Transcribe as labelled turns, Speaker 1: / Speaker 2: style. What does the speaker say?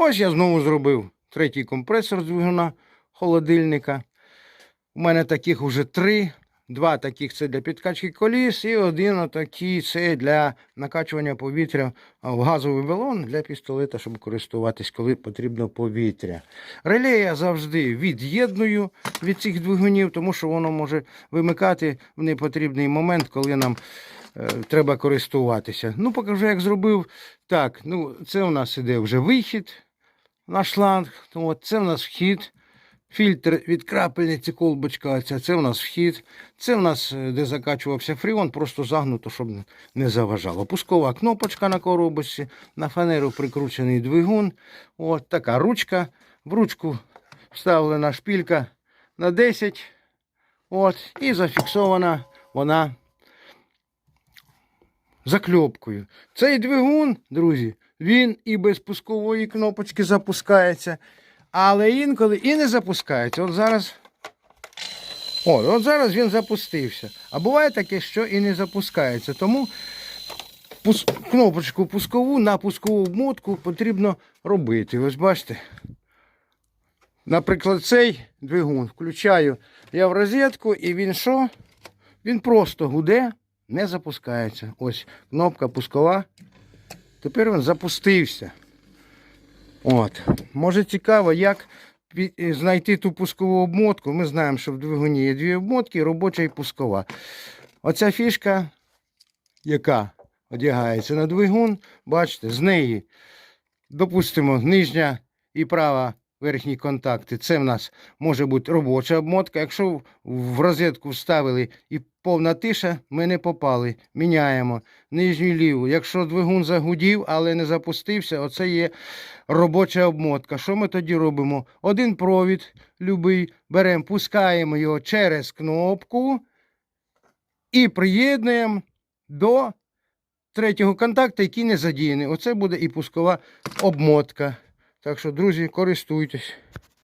Speaker 1: Ось я знову зробив третій компресор з двигуна холодильника. У мене таких уже три. Два таких це для підкачки коліс, і один отакий це для накачування повітря в газовий балон для пістолета, щоб користуватись, коли потрібно повітря. Реле я завжди від'єдную від цих двигунів, тому що воно може вимикати в непотрібний момент, коли нам е, треба користуватися. Ну, покажу, як зробив. Так, ну, це у нас іде вже вихід на шланг. Ну, От, це у нас вхід. Фільтр від крапельниці, колбочка, оця, це у нас вхід. Це у нас, е, де закачувався фріон, просто загнуто, щоб не заважало. Пускова кнопочка на коробочці, на фанеру прикручений двигун. От така ручка. В ручку вставлена шпілька на 10. От, і зафіксована вона закльопкою. Цей двигун, друзі, він і без пускової кнопочки запускається, але інколи і не запускається. От зараз. О, от зараз він запустився. А буває таке, що і не запускається. Тому пус- кнопочку пускову на пускову обмотку потрібно робити. Ось бачите. Наприклад, цей двигун включаю я в розетку, і він що? Він просто гуде, не запускається. Ось кнопка пускова. Тепер він запустився. От. Може цікаво, як знайти ту пускову обмотку. Ми знаємо, що в двигуні є дві обмотки, робоча і пускова. Оця фішка, яка одягається на двигун, бачите, з неї, допустимо, нижня і права верхні контакти. Це в нас може бути робоча обмотка. Якщо в- розетку вставили і повна тиша, ми не попали. Міняємо нижню ліву. Якщо двигун загудів, але не запустився, оце є робоча обмотка. Що ми тоді робимо? Один провід, любий, беремо, пускаємо його через кнопку і приєднуємо до третього контакту, який не задіяний. Оце буде і пускова обмотка. Так що, друзі, користуйтесь.